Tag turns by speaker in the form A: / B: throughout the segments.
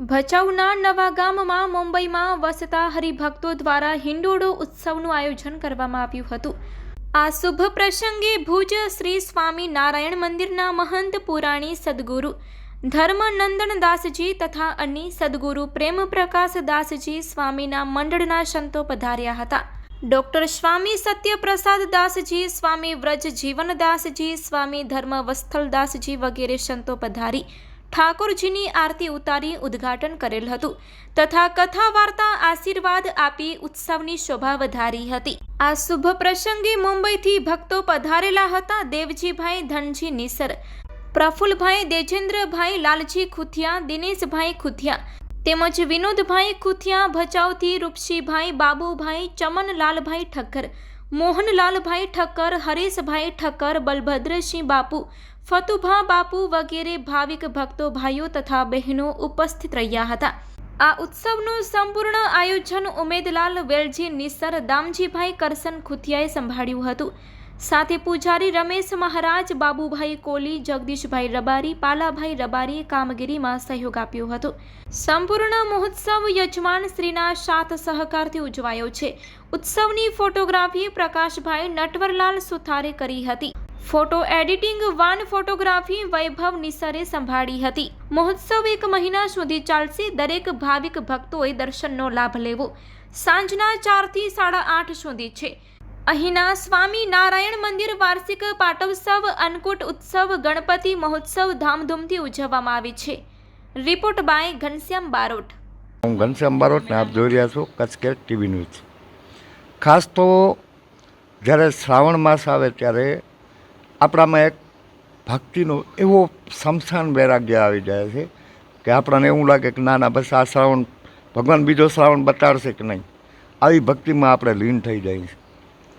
A: ભચાઉના નવા ગામમાં મુંબઈમાં વસતા હરિભક્તો દ્વારા હિંડોળો ઉત્સવનું આયોજન કરવામાં આવ્યું હતું. આ શુભ પ્રસંગે ભુજ શ્રી સ્વામી નારાયણ મંદિરના મહંત પુરાણી સદગુરુ, ધર્મનંદન દાસજી તથા અન્ય સદગુરુ પ્રેમ પ્રકાશ દાસજી સ્વામીના મંડળના સંતો પધાર્યા હતા. ડૉક્ટર સ્વામી સત્યપ્રસાદ દાસજી, સ્વામી વ્રજ જીવનદાસજી સ્વામી ધર્મ દાસજી વગેરે સંતો પધારી ઠાકોરજીની આરતી ઉતારી ઉદ્ઘાટન કરેલ હતું. તથા કથા વાર્તા આશીર્વાદ આપી ઉત્સવની શોભા વધારી હતી. આ શુભ પ્રસંગે મુંબઈથી ભક્તો પધારેલા હતા દેવજીભાઈ ધનજી નિસર, પ્રફુલભાઈ દેજેન્દ્રભાઈ લાલજી ખુથિયા, દિનેશભાઈ ખુથિયા તેમજ વિનોદભાઈ ખુથિયા, ભચાઉથી રૂપસીભાઈ, બાબુભાઈ, ચમનલાલભાઈ ઠક્કર, મોહનલાલભાઈ ઠક્કર, હરેશભાઈ ઠક્કર, બલભદ્રસિંહ બાપુ ફતુભા, બાપુ વગેરે ભાવિક ભક્તો, ભાઈઓ તથા બહેનો ઉપસ્થિત રહ્યા હતા. આ ઉત્સવનું સંપૂર્ણ આયોજન ઉમેદલાલ વેલજી, નિસર દામજીભાઈ કરસન ખુથિયાએ સંભાળ્યું હતું. સાથે પૂજારી રમેશ મહારાજ, બાબુભાઈ કોલી, જગદીશભાઈ રબારી, પાલાભાઈ રબારીએ કામગીરીમાં સહયોગ આપ્યો હતો. સંપૂર્ણ મહોત્સવ યજમાન શ્રીના સાત સહકારથી ઉજવાયો છે. ઉત્સવની ફોટોગ્રાફી પ્રકાશભાઈ નટવરલાલ સુથારે કરી હતી. ફોટો એડિટિંગ વાન ફોટોગ્રાફી વૈભવ નિસરે સંભાળી હતી. મહોત્સવ એક મહિના સુધી ચાલશે. દરેક ભાવિક ભક્તોએ દર્શનનો લાભ લેવો. સાંજના ચારથી સાડા આઠ સુધી છે. અહીંના સ્વામી નારાયણ મંદિર વાર્ષિક પાટોત્સવ અન્નકૂટ ઉત્સવ ગણપતિ મહોત્સવ ધામધૂમથી ઉજવવામાં આવે છે. Report by Ghanshyam Barot.
B: હું ઘનશ્યામ બારોટને આપ જોઈ રહ્યા છો કચ્છ કેર ટીવી ન્યૂઝ. ખાસ તો જ્યારે શ્રાવણ માસ આવે ત્યારે આપણામાં એક ભક્તિનો એવો સમસાન વૈરાગ્ય આવી જાય છે કે આપણને એવું લાગે કે ના ના, બસ આ શ્રાવણ, ભગવાન બીજો શ્રાવણ બતાડશે કે નહીં. આવી ભક્તિમાં આપણે લીન થઈ જાય છે.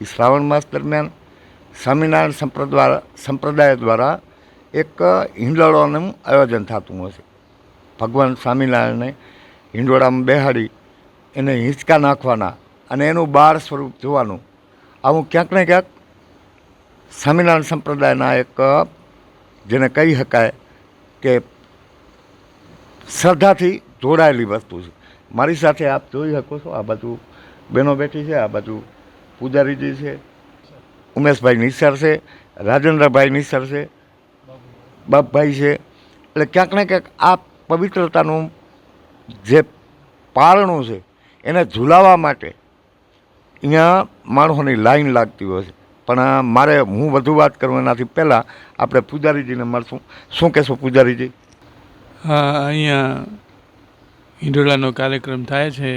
B: એ શ્રાવણ માસ દરમિયાન સ્વામિનારાયણ સંપ્રદાય સંપ્રદાય દ્વારા એક હિંડોળાનું આયોજન થતું હશે ભગવાન સ્વામિનારાયણને હિંડોળામાં બેહાડી એને હિંચકા નાખવાના અને એનું બાળ સ્વરૂપ જોવાનું. આવું ક્યાંક ને ક્યાંક સ્વામિનારાયણ સંપ્રદાયના એક જેને કહી શકાય કે શ્રદ્ધાથી જોડાયેલી વસ્તુ છે. મારી સાથે આપ જોઈ શકો છો, આ બાજુ બહેનો બેઠી છે, આ બાજુ પૂજારીજી છે, ઉમેશભાઈ નિસર છે, રાજેન્દ્રભાઈ નિસર છે, બાપભાઈ છે. એટલે ક્યાંક ને ક્યાંક આ પવિત્રતાનું જે પારણું છે, એને ઝુલાવવા માટે અહીંયા માણસોની લાઈન લાગતી હોય છે. પણ મારે હું વધુ વાત કરું એનાથી પહેલાં આપણે પૂજારીજીને મળશું. શું કહેશો પૂજારીજી?
C: હા અહીંયા હિંડોળાનો કાર્યક્રમ થાય છે.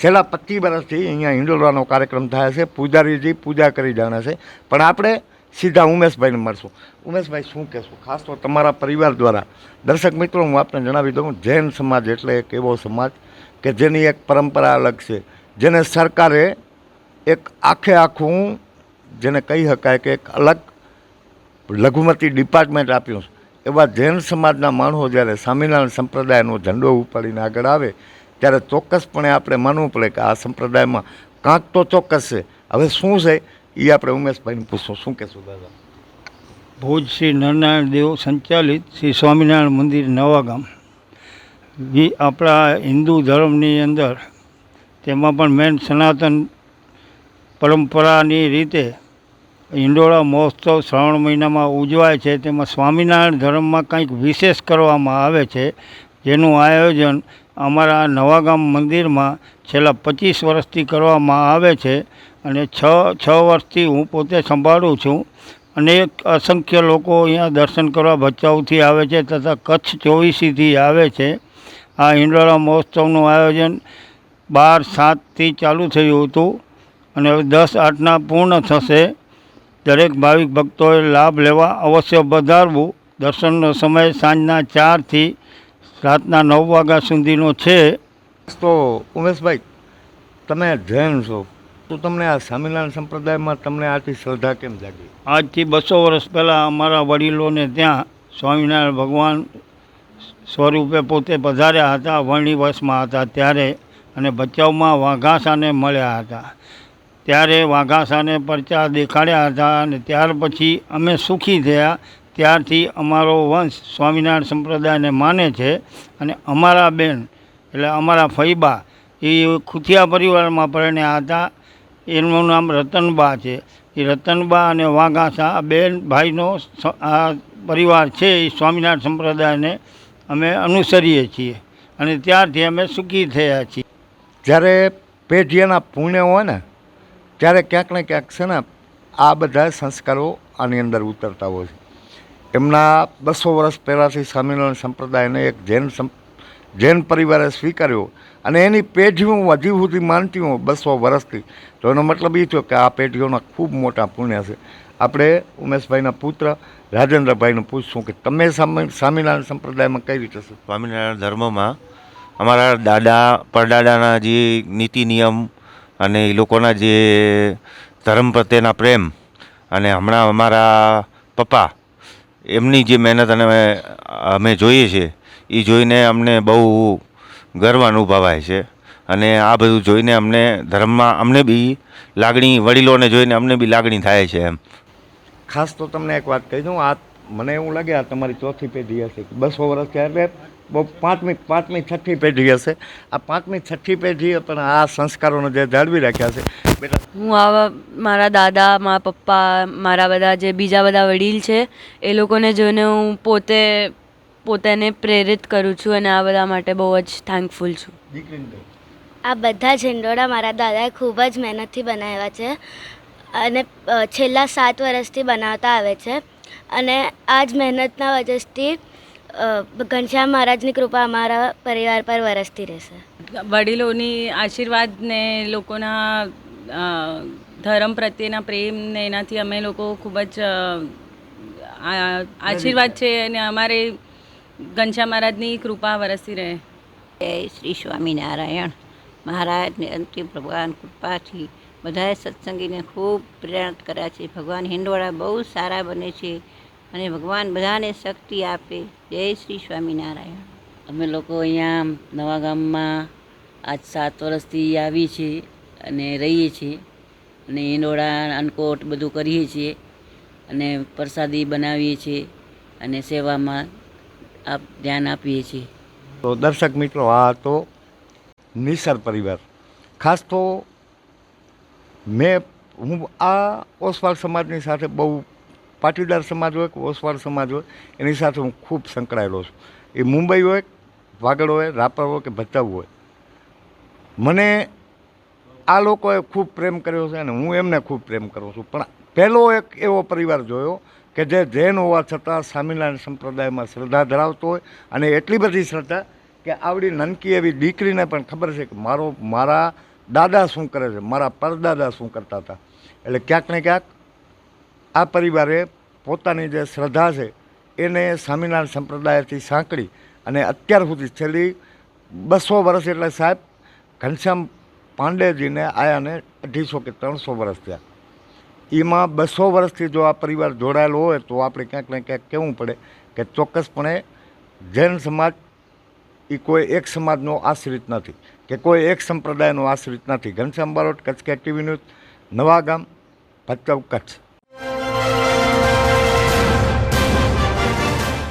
B: છેલ્લા પચીસ વર્ષથી અહીંયા હિંડોળવાનો કાર્યક્રમ થાય છે. પૂજારીજી પૂજા કરી જાણે છે. પણ આપણે સીધા ઉમેશભાઈને મળશું. ઉમેશભાઈ શું કહેશું? ખાસ તો તમારા પરિવાર દ્વારા. દર્શક મિત્રો હું આપને જણાવી દઉં જૈન સમાજ એટલે એક એવો સમાજ કે જેની એક પરંપરા અલગ છે. જેને સરકારે એક આખે આખું જેને કહી શકાય કે એક અલગ લઘુમતી ડિપાર્ટમેન્ટ આપ્યું એવા જૈન સમાજના માણસો જ્યારે સ્વામિનારાયણ સંપ્રદાયનો ઝંડો ઉપાડીને આગળ આવે, ત્યારે ચોક્કસપણે આપણે માનવું પડે કે આ સંપ્રદાયમાં કાંક તો ચોક્કસ છે. હવે શું છે? એ આપણે ઉમેશભાઈને પૂછશું. શું કહેશું દાદા?
D: ભુજ શ્રી નરનારાયણ દેવ સંચાલિત શ્રી સ્વામિનારાયણ મંદિર નવાગામ જે આપણા હિન્દુ ધર્મની અંદર તેમાં પણ મેન સનાતન પરંપરાની રીતે હિંડોળા મહોત્સવ શ્રાવણ મહિનામાં ઉજવાય છે. તેમાં સ્વામિનારાયણ ધર્મમાં કંઈક વિશેષ કરવામાં આવે છે, જેનું આયોજન અમારા નવાગામ મંદિરમાં છેલ્લા પચીસ વર્ષથી કરવામાં આવે છે અને છ છ વર્ષથી હું પોતે સંભાળું છું. અનેક અસંખ્ય લોકો અહીંયા દર્શન કરવા ભચાઉથી આવે છે તથા કચ્છ ચોવીસીથી આવે છે. આ હિંડોળા મહોત્સવનું આયોજન બાર સાતથી ચાલુ થયું હતું અને હવે દસ આઠના પૂર્ણ થશે. દરેક ભાવિક ભક્તોએ લાભ લેવા અવશ્ય વધારવું દર્શનનો સમય સાંજના ચારથી રાતના નવ વાગ્યા સુધીનો છે.
B: તો ઉમેશભાઈ તમે જૈન છો. તો તમને આ સ્વામિનારાયણ સંપ્રદાયમાં તમને આથી શ્રદ્ધા કેમ જાગી?
D: આજથી બસો વર્ષ પહેલાં અમારા વડીલોને ત્યાં સ્વામિનારાયણ ભગવાન સ્વરૂપે પોતે પધાર્યા હતા વર્ણિવશમાં હતા ત્યારે અને ભચાઉમાં વાઘાસાને મળ્યા હતા. ત્યારે વાઘાસાને પરચા દેખાડ્યા હતા અને ત્યાર પછી અમે સુખી થયા. ત્યારથી અમારો વંશ સ્વામિનારાયણ સંપ્રદાયને માને છે અને અમારા બેન, એટલે અમારા ફઈબા, એ ખુથિયા પરિવારમાં પરણ્યા હતા. એનું નામ રતનબા છે. એ રતનબા અને વાઘાસા, આ બેન ભાઈનો આ પરિવાર છે એ સ્વામિનારાયણ સંપ્રદાયને અમે અનુસરીએ છીએ અને ત્યારથી અમે સુખી થયા છીએ.
B: જ્યારે પેઢીના પુણ્ય હોય ને ત્યારે ક્યાંક ને ક્યાંક છે ને આ બધા સંસ્કારો આની અંદર ઉતરતા હોય છે. એમના બસો વર્ષ પહેલાંથી સ્વામિનારાયણ સંપ્રદાયને એક જૈન જૈન પરિવારે સ્વીકાર્યો અને એની પેઢી હું હજી સુધી માનતી હું બસો વર્ષથી. તો એનો મતલબ એ થયો કે આ પેઢીઓના ખૂબ મોટા પુણ્ય છે. આપણે ઉમેશભાઈના પુત્ર રાજેન્દ્રભાઈને પૂછશું કે તમે સ્વામિ, સ્વામિનારાયણ સંપ્રદાયમાં કઈ રીતે છો?
E: સ્વામિનારાયણ ધર્મમાં અમારા દાદા, પરદાદાના જે નીતિ નિયમ અને એ લોકોના જે ધર્મ પ્રત્યેના પ્રેમ અને હમણાં અમારા પપ્પા, એમની જે મહેનત અને અમે જોઈએ છીએ એ જોઈને અમને બહુ ગર્વ અનુભવાય છે. અને આ બધું જોઈને અમને ધર્મમાં અમને બી લાગણી, વડીલોને જોઈને અમને બી લાગણી થાય છે એમ.
B: ખાસ તો તમને એક વાત કહી દઉં, આ મને એવું લાગે આ તમારી ચોથી પેઢી હશે. બસો વર્ષ થયા એટલે બહુ પાંચમી પાંચમી છઠ્ઠી પેઢી હશે. આ પાંચમી છઠ્ઠી પેઢીએ પણ આ સંસ્કારોને જે જાળવી રાખ્યા છે. બેટા
F: હું આવા મારા દાદા મારા પપ્પા મારા બધા જે બીજા બધા વડીલ છે એ લોકોને જોઈને હું પોતે પોતાને પ્રેરિત કરું છું અને આ બધા માટે બહુ જ થેન્કફુલ છું.
G: આ બધા ઝંડોળા મારા દાદાએ ખૂબ જ મહેનતથી બનાવ્યા છે અને છેલ્લા સાત વર્ષથી બનાવતા આવે છે અને આ જ મહેનતના વજહથી ઘનશ્યામ મહારાજની કૃપા અમારા પરિવાર પર વરસતી રહેશે.
H: વડીલોની આશીર્વાદ ને લોકોના ધર્મ પ્રત્યેના પ્રેમ ને એનાથી અમે લોકો ખૂબ જ આશીર્વાદ છે અને અમારે ઘનશ્યામ મહારાજની કૃપા વરસતી રહે.
I: જય શ્રી સ્વામિનારાયણ. મહારાજને અંતિમ ભગવાન કૃપાથી બધાએ સત્સંગીને ખૂબ પ્રેરણા કર્યા છે. ભગવાન હિંડોળા બહુ સારા બને છે. અને ભગવાન બધાને શક્તિ આપે. જય શ્રી સ્વામિનારાયણ.
J: અમે લોકો અહીંયા નવા ગામમાં આજ સાત વર્ષથી આવી છીએ અને રહીએ છીએ અને ઈંડોળા અનકોટ બધું કરીએ છીએ અને પ્રસાદી બનાવીએ છીએ અને સેવામાં આપ ધ્યાન આપીએ છીએ.
B: તો દર્શક મિત્રો આ તો નિસર પરિવાર. ખાસ તો મેં હું આ ઓસવાળ સમાજની સાથે બહુ પાટીદાર સમાજ હોય કે ઓસવાળ સમાજ હોય, એની સાથે હું ખૂબ સંકળાયેલો છું. એ મુંબઈ હોય, વાગડ હોય, રાપર હોય કે ભચાઉ હોય. મને આ લોકોએ ખૂબ પ્રેમ કર્યો છે અને હું એમને ખૂબ પ્રેમ કરું છું. પણ પહેલો એક એવો પરિવાર જોયો કે જે જૈન હોવા છતાં સ્વામિનારાયણ સંપ્રદાયમાં શ્રદ્ધા ધરાવતો હોય અને એટલી બધી શ્રદ્ધા કે આવડી નનકી એવી દીકરીને પણ ખબર છે કે મારો, મારા દાદા શું કરે છે, મારા પરદાદા શું કરતા હતા. એટલે ક્યાંક ને ક્યાંક આ પરિવારે પોતાની જે શ્રદ્ધા છે, એને સ્વામિનારાયણ સંપ્રદાયથી સાંકળી અને અત્યાર સુધી છેલ્લી બસો વર્ષ એટલે સાહેબ, ઘનશ્યામ પાંડેજીને આયાને અઢીસો કે ત્રણસો વર્ષ થયા. એમાં બસો વર્ષથી જો આ પરિવાર જોડાયેલો હોય તો આપણે ક્યાંક ને ક્યાંક કહેવું પડે કે ચોક્કસપણે જૈન સમાજ એ કોઈ એક સમાજનો આશ્રિત નથી, કે કોઈ એક સંપ્રદાયનો આશ્રિત નથી. ઘનશ્યામ બારોટ, કચ્છ કે ટીવી ન્યૂઝ નવાગામ ભચાઉ, કચ્છ.